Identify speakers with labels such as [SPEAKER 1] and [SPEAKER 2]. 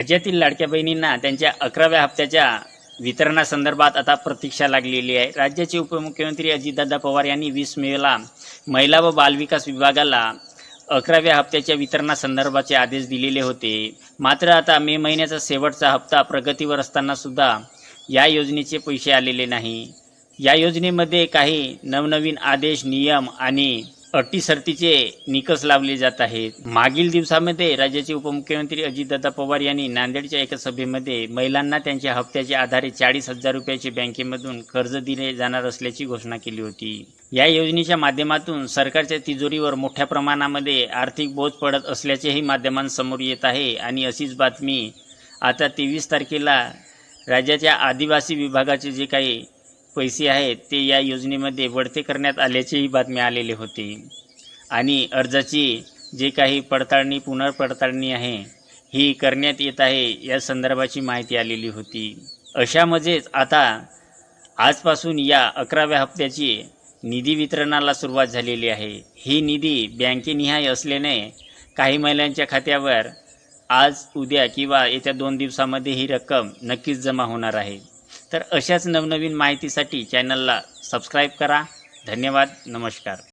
[SPEAKER 1] राज्यातील लाडक्या बहिणींना त्यांच्या अकराव्या हप्त्याच्या वितरणासंदर्भात आता प्रतीक्षा लागलेली आहे. राज्याचे उपमुख्यमंत्री अजितदादा पवार यांनी वीस मेला महिला व बालविकास विभागाला अकराव्या हप्त्याच्या वितरणासंदर्भाचे आदेश दिलेले होते. मात्र आता मे महिन्याचा शेवटचा हप्ता प्रगतीवर असताना सुद्धा या योजनेचे पैसे आलेले नाही. या योजनेमध्ये काही नवनवीन आदेश नियम आणि अटी शर्तीचे निकष लावले जात आहेत. मागील दिवसामध्ये राज्याचे उपमुख्यमंत्री अजितदादा पवार यांनी नांदेडच्या एका सभेमध्ये महिलांना त्यांच्या हप्त्याच्या आधारे चाळीस हजार रुपयाचे बँकेमधून कर्ज दिले जाणार असल्याची घोषणा केली होती. या योजनेच्या माध्यमातून सरकारच्या तिजोरीवर मोठ्या प्रमाणामध्ये आर्थिक बोज पडत असल्याचेही माध्यमांसमोर येत आहे आणि अशीच बातमी आता तेवीस तारखेला राज्याच्या आदिवासी विभागाचे जे काही पैसे आहेत ते या योजनेमध्ये वळते करण्यात आल्याचीही बातमी आलेली होती. आणि अर्जाची जे काही पडताळणी पुनर्पडताळणी आहे ही करण्यात येत आहे या संदर्भाची माहिती आलेली होती. अशामध्येच आता आजपासून या अकराव्या हप्त्याची निधी वितरणाला सुरुवात झालेली आहे. ही निधी बँकेनिहाय असल्याने काही महिलांच्या खात्यावर आज उद्या किंवा येत्या दोन दिवसामध्ये ही रक्कम नक्कीच जमा होणार आहे. तर अशाच नवनवीन माहितीसाठी चॅनलला सबस्क्राईब करा. धन्यवाद. नमस्कार.